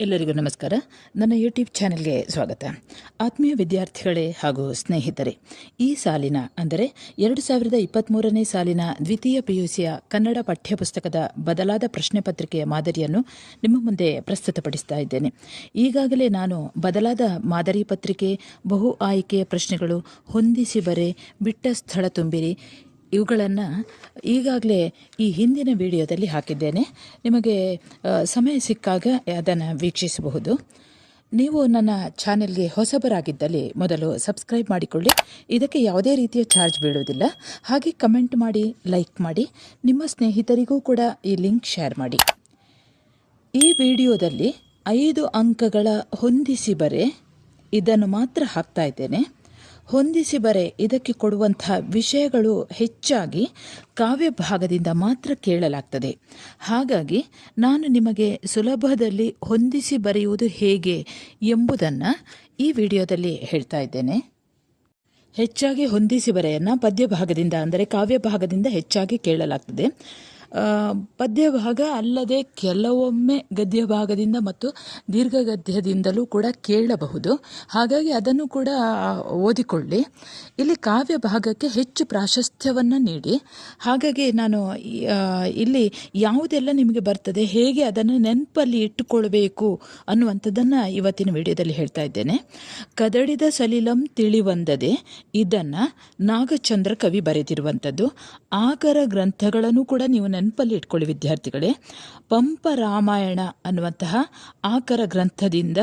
ಎಲ್ಲರಿಗೂ ನಮಸ್ಕಾರ. ನನ್ನ ಯೂಟ್ಯೂಬ್ ಚಾನೆಲ್ಗೆ ಸ್ವಾಗತ. ಆತ್ಮೀಯ ವಿದ್ಯಾರ್ಥಿಗಳೇ ಹಾಗೂ ಸ್ನೇಹಿತರೆ, ಈ ಸಾಲಿನ, ಅಂದರೆ ಎರಡು ಸಾವಿರದ ಇಪ್ಪತ್ತ್ಮೂರನೇ ಸಾಲಿನ ದ್ವಿತೀಯ ಪಿಯುಸಿಯ ಕನ್ನಡ ಪಠ್ಯಪುಸ್ತಕದ ಬದಲಾದ ಪ್ರಶ್ನೆ ಪತ್ರಿಕೆಯ ಮಾದರಿಯನ್ನು ನಿಮ್ಮ ಮುಂದೆ ಪ್ರಸ್ತುತಪಡಿಸ್ತಾ ಇದ್ದೇನೆ. ಈಗಾಗಲೇ ನಾನು ಬದಲಾದ ಮಾದರಿ ಪತ್ರಿಕೆ, ಬಹು ಆಯ್ಕೆಯ ಪ್ರಶ್ನೆಗಳು ಹೊಂದಿಸಿ ಬರೆ, ಬಿಟ್ಟ ಸ್ಥಳ ತುಂಬಿರಿ ಇವುಗಳನ್ನು ಈಗಾಗಲೇ ಈ ಹಿಂದಿನ ವಿಡಿಯೋದಲ್ಲಿ ಹಾಕಿದ್ದೇನೆ. ನಿಮಗೆ ಸಮಯ ಸಿಕ್ಕಾಗ ಅದನ್ನು ವೀಕ್ಷಿಸಬಹುದು. ನೀವು ನನ್ನ ಚಾನೆಲ್ಗೆ ಹೊಸಬರಾಗಿದ್ದಲ್ಲಿ ಮೊದಲು ಸಬ್ಸ್ಕ್ರೈಬ್ ಮಾಡಿಕೊಳ್ಳಿ. ಇದಕ್ಕೆ ಯಾವುದೇ ರೀತಿಯ ಚಾರ್ಜ್ ಬೀಳುವುದಿಲ್ಲ. ಹಾಗೆ ಕಮೆಂಟ್ ಮಾಡಿ, ಲೈಕ್ ಮಾಡಿ. ನಿಮ್ಮ ಸ್ನೇಹಿತರಿಗೂ ಕೂಡ ಈ ಲಿಂಕ್ ಶೇರ್ ಮಾಡಿ. ಈ ವಿಡಿಯೋದಲ್ಲಿ ಐದು ಅಂಕಗಳ ಹೊಂದಿಸಿ ಬರೆ ಇದನ್ನು ಮಾತ್ರ ಹಾಕ್ತಾ ಇದ್ದೇನೆ. ಹೊಂದಿಸಿ ಬರೆ, ಇದಕ್ಕೆ ಕೊಡುವಂತಹ ವಿಷಯಗಳು ಹೆಚ್ಚಾಗಿ ಕಾವ್ಯ ಭಾಗದಿಂದ ಮಾತ್ರ ಕೇಳಲಾಗ್ತದೆ. ಹಾಗಾಗಿ ನಾನು ನಿಮಗೆ ಸುಲಭದಲ್ಲಿ ಹೊಂದಿಸಿ ಬರೆಯುವುದು ಹೇಗೆ ಎಂಬುದನ್ನು ಈ ವಿಡಿಯೋದಲ್ಲಿ ಹೇಳ್ತಾ ಇದ್ದೇನೆ. ಹೆಚ್ಚಾಗಿ ಹೊಂದಿಸಿ ಬರೆಯನ್ನು ಪದ್ಯ ಭಾಗದಿಂದ ಅಂದರೆ ಕಾವ್ಯ ಭಾಗದಿಂದ ಹೆಚ್ಚಾಗಿ ಕೇಳಲಾಗ್ತದೆ. ಆ, ಪದ್ಯ ಭಾಗ ಅಲ್ಲದೆ ಕೆಲವೊಮ್ಮೆ ಗದ್ಯ ಭಾಗದಿಂದ ಮತ್ತು ದೀರ್ಘ ಗದ್ಯದಿಂದಲೂ ಕೂಡ ಕೇಳಬಹುದು. ಹಾಗಾಗಿ ಅದನ್ನು ಕೂಡ ಓದಿಕೊಳ್ಳಿ. ಇಲ್ಲಿ ಕಾವ್ಯ ಭಾಗಕ್ಕೆ ಹೆಚ್ಚು ಪ್ರಾಶಸ್ತ್ಯವನ್ನು ನೀಡಿ. ಹಾಗಾಗಿ ನಾನು ಇಲ್ಲಿ ಯಾವುದೆಲ್ಲ ನಿಮಗೆ ಬರ್ತದೆ ಹೇಗೆ ಅದನ್ನು ನೆನಪಲ್ಲಿ ಇಟ್ಟುಕೊಳ್ಬೇಕು ಅನ್ನುವಂಥದ್ದನ್ನು ಇವತ್ತಿನ ವಿಡಿಯೋದಲ್ಲಿ ಹೇಳ್ತಾ ಇದ್ದೇನೆ. ಕದಡಿದ ಸಲಿಲಂ ತಿಳಿವಂದದೆ ಇದನ್ನು ನಾಗಚಂದ್ರ ಕವಿ ಬರೆದಿರುವಂಥದ್ದು. ಆಕರ ಗ್ರಂಥಗಳನ್ನು ಕೂಡ ನೀವು ನೆನಪಲ್ಲಿ ಇಟ್ಕೊಳ್ಳಿ ವಿದ್ಯಾರ್ಥಿಗಳೇ. ಪಂಪ ರಾಮಾಯಣ ಅನ್ನುವಂತಹ ಆಕರ ಗ್ರಂಥದಿಂದ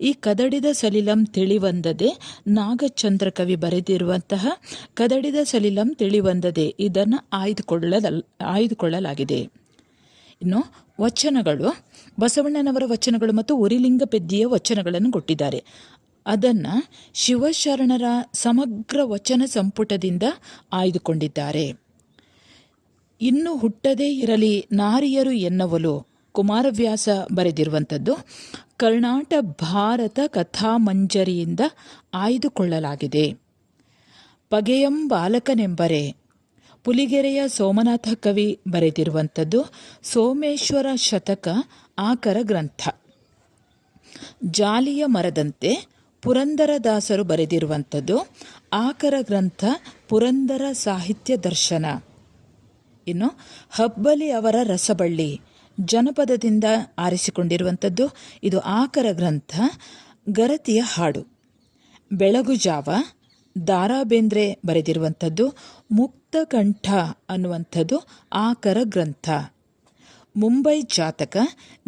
ಈ ಕದಡಿದ ಸಲಿಲಂ ತಿಳಿವಂದದೆ ನಾಗಚಂದ್ರ ಕವಿ ಬರೆದಿರುವಂತಹ ಕದಡಿದ ಸಲಿಲಂ ತಿಳಿವಂದದೆ ಇದನ್ನು ಆಯ್ದುಕೊಳ್ಳಲ, ಆಯ್ದುಕೊಳ್ಳಲಾಗಿದೆ. ಇನ್ನು ವಚನಗಳು, ಬಸವಣ್ಣನವರ ವಚನಗಳು ಮತ್ತು ಉರಿಲಿಂಗ ಪೆದ್ದಿಯ ವಚನಗಳನ್ನು ಕೊಟ್ಟಿದ್ದಾರೆ. ಅದನ್ನು ಶಿವಶರಣರ ಸಮಗ್ರ ವಚನ ಸಂಪುಟದಿಂದ ಆಯ್ದುಕೊಂಡಿದ್ದಾರೆ. ಇನ್ನು ಹುಟ್ಟದೇ ಇರಲಿ ನಾರಿಯರು ಎನ್ನವಲು ಕುಮಾರವ್ಯಾಸ ಬರೆದಿರುವಂಥದ್ದು, ಕರ್ನಾಟ ಭಾರತ ಕಥಾಮಂಜರಿಯಿಂದ ಆಯ್ದುಕೊಳ್ಳಲಾಗಿದೆ. ಪಗೆಯಂ ಬಾಲಕನೆಂಬರೆ, ಪುಲಿಗೆರೆಯ ಸೋಮನಾಥ ಕವಿ ಬರೆದಿರುವಂಥದ್ದು, ಸೋಮೇಶ್ವರ ಶತಕ ಆಕರ ಗ್ರಂಥ. ಜಾಲಿಯ ಮರದಂತೆ ಪುರಂದರದಾಸರು ಬರೆದಿರುವಂಥದ್ದು, ಆಕರ ಗ್ರಂಥ ಪುರಂದರ ಸಾಹಿತ್ಯ ದರ್ಶನ. ಇನ್ನು ಹಬ್ಬಲಿ ಅವರ ರಸಬಳ್ಳಿ ಜನಪದದಿಂದ ಆರಿಸಿಕೊಂಡಿರುವಂಥದ್ದು. ಇದು ಆಕರ ಗ್ರಂಥ, ಗರತಿಯ ಹಾಡು. ಬೆಳಗು ಜಾವ, ದಾರಾಬೇಂದ್ರೆ ಬರೆದಿರುವಂಥದ್ದು ಮುಕ್ತಕಂಠ ಅನ್ನುವಂಥದ್ದು ಆಕರ ಗ್ರಂಥ. ಮುಂಬೈ ಜಾತಕ,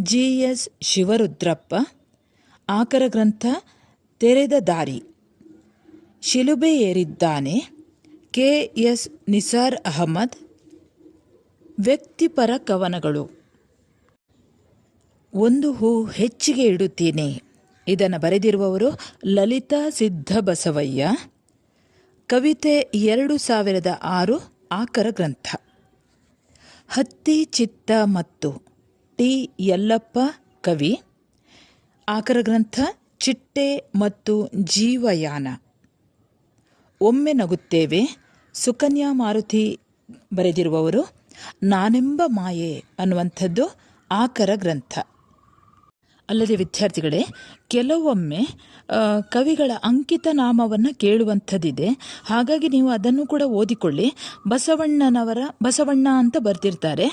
ಜಿ ಎಸ್ ಶಿವರುದ್ರಪ್ಪ, ಆಕರ ಗ್ರಂಥ, ತೆರೆದ ದಾರಿ. ಶಿಲುಬೆ ಏರಿದ್ದಾನೆ, ಕೆ ಎಸ್ ನಿಸಾರ್ ಅಹಮದ್ ವ್ಯಕ್ತಿಪರ ಕವನಗಳು. ಒಂದು ಹೂ ಹೆಚ್ಚಿಗೆ ಇಡುತ್ತೇನೆ. ಇದನ್ನು ಬರೆದಿರುವವರು ಲಲಿತಾ ಸಿದ್ಧಬಸವಯ್ಯ. ಕವಿತೆ ಎರಡು ಸಾವಿರದ ಆರು ಆಕರ ಗ್ರಂಥ. ಹತ್ತಿ, ಚಿತ್ತ ಮತ್ತು ಟಿ ಯಲ್ಲಪ್ಪ ಕವಿ. ಆಕರ ಗ್ರಂಥ, ಚಿಟ್ಟೆ ಮತ್ತು ಜೀವಯಾನ. ಒಮ್ಮೆ ನಗುತ್ತೇವೆ. ಸುಕನ್ಯಾ ಮಾರುತಿ ಬರೆದಿರುವವರು ನಾನೆಂಬ ಮಾಯೆ ಅನ್ನುವಂಥದ್ದು ಆಕರ ಗ್ರಂಥ. ಅಲ್ಲದೆ ವಿದ್ಯಾರ್ಥಿಗಳೇ, ಕೆಲವೊಮ್ಮೆ ಕವಿಗಳ ಅಂಕಿತ ನಾಮವನ್ನು ಕೇಳುವಂಥದ್ದಿದೆ. ಹಾಗಾಗಿ ನೀವು ಅದನ್ನು ಕೂಡ ಓದಿಕೊಳ್ಳಿ. ಬಸವಣ್ಣನವರ, ಬಸವಣ್ಣ ಅಂತ ಬರ್ತಿರ್ತಾರೆ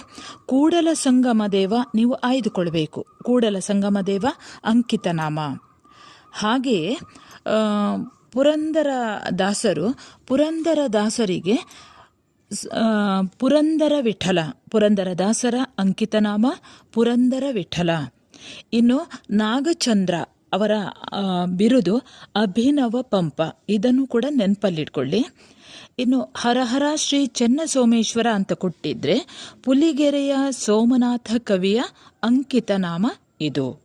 ಕೂಡಲ ಸಂಗಮ ದೇವ ನೀವು ಆಯ್ದುಕೊಳ್ಬೇಕು. ಕೂಡಲ ಸಂಗಮ ದೇವ ಅಂಕಿತ ನಾಮ. ಹಾಗೆಯೇ ಪುರಂದರ ದಾಸರು, ಪುರಂದರ ದಾಸರಿಗೆ ಪುರಂದರ ವಿಠಲ, ಪುರಂದರ ದಾಸರ ಅಂಕಿತನಾಮ, ಪುರಂದರ ವಿಠಲ. ಇನ್ನು ನಾಗಚಂದ್ರ ಅವರ ಬಿರುದು ಅಭಿನವ ಪಂಪ. ಇದನ್ನು ಕೂಡ ನೆನಪಲ್ಲಿಟ್ಕೊಳ್ಳಿ. ಇನ್ನು ಹರಹರ ಶ್ರೀ ಚೆನ್ನಸೋಮೇಶ್ವರ ಅಂತ ಕೊಟ್ಟಿದ್ರೆ ಪುಲಿಗೆರೆಯ ಸೋಮನಾಥ ಕವಿಯ ಅಂಕಿತನಾಮ ಇದು.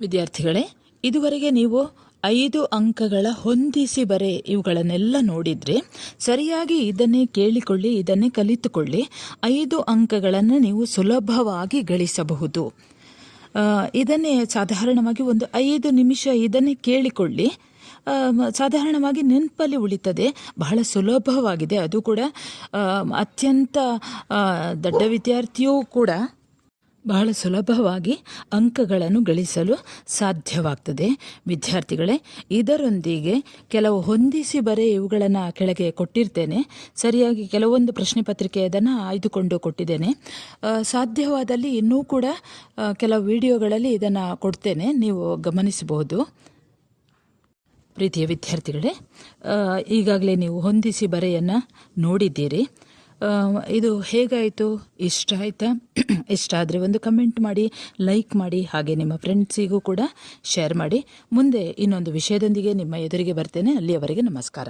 ವಿದ್ಯಾರ್ಥಿಗಳೇ, ಇದುವರೆಗೆ ನೀವು ಐದು ಅಂಕಗಳ ಹೊಂದಿಸಿ ಬರೆ ಇವುಗಳನ್ನೆಲ್ಲ ನೋಡಿದರೆ ಸರಿಯಾಗಿ ಇದನ್ನೇ ಕೇಳಿಕೊಳ್ಳಿ, ಇದನ್ನೇ ಕಲಿತುಕೊಳ್ಳಿ. ಐದು ಅಂಕಗಳನ್ನು ನೀವು ಸುಲಭವಾಗಿ ಗಳಿಸಬಹುದು. ಇದನ್ನೇ ಸಾಧಾರಣವಾಗಿ ಒಂದು ಐದು ನಿಮಿಷ ಇದನ್ನೇ ಕೇಳಿಕೊಳ್ಳಿ. ಸಾಧಾರಣವಾಗಿ ನೆನಪಲ್ಲಿ ಉಳಿತದೆ, ಬಹಳ ಸುಲಭವಾಗಿದೆ. ಅದು ಕೂಡ ಅತ್ಯಂತ ದೊಡ್ಡ ವಿದ್ಯಾರ್ಥಿಯೂ ಕೂಡ ಬಹಳ ಸುಲಭವಾಗಿ ಅಂಕಗಳನ್ನು ಗಳಿಸಲು ಸಾಧ್ಯವಾಗ್ತದೆ. ವಿದ್ಯಾರ್ಥಿಗಳೇ, ಇದರೊಂದಿಗೆ ಕೆಲವು ಹೊಂದಿಸಿ ಬರೆ ಇವುಗಳನ್ನು ಕೆಳಗೆ ಕೊಟ್ಟಿರ್ತೇನೆ. ಸರಿಯಾಗಿ ಕೆಲವೊಂದು ಪ್ರಶ್ನೆ ಪತ್ರಿಕೆ ಅದನ್ನು ಆಯ್ದುಕೊಂಡು ಕೊಟ್ಟಿದ್ದೇನೆ. ಸಾಧ್ಯವಾದಲ್ಲಿ ಇನ್ನೂ ಕೂಡ ಕೆಲವು ವಿಡಿಯೋಗಳಲ್ಲಿ ಇದನ್ನು ಕೊಡ್ತೇನೆ. ನೀವು ಗಮನಿಸಬಹುದು. ಪ್ರೀತಿಯ ವಿದ್ಯಾರ್ಥಿಗಳೇ ಈಗಾಗಲೇ ನೀವು ಹೊಂದಿಸಿ ಬರೆಯನ್ನು ನೋಡಿದ್ದೀರಿ. ಇದು ಹೇಗಾಯಿತು? ಇಷ್ಟ ಆಯಿತಾ? ಇಷ್ಟ ಆದರೆ ಒಂದು ಕಮೆಂಟ್ ಮಾಡಿ ಲೈಕ್ ಮಾಡಿ, ಹಾಗೆ ನಿಮ್ಮ ಫ್ರೆಂಡ್ಸಿಗೂ ಕೂಡ ಶೇರ್ ಮಾಡಿ. ಮುಂದೆ ಇನ್ನೊಂದು ವಿಷಯದೊಂದಿಗೆ ನಿಮ್ಮ ಎದುರಿಗೆ ಬರ್ತೇನೆ. ಅಲ್ಲಿಯವರೆಗೆ ನಮಸ್ಕಾರ.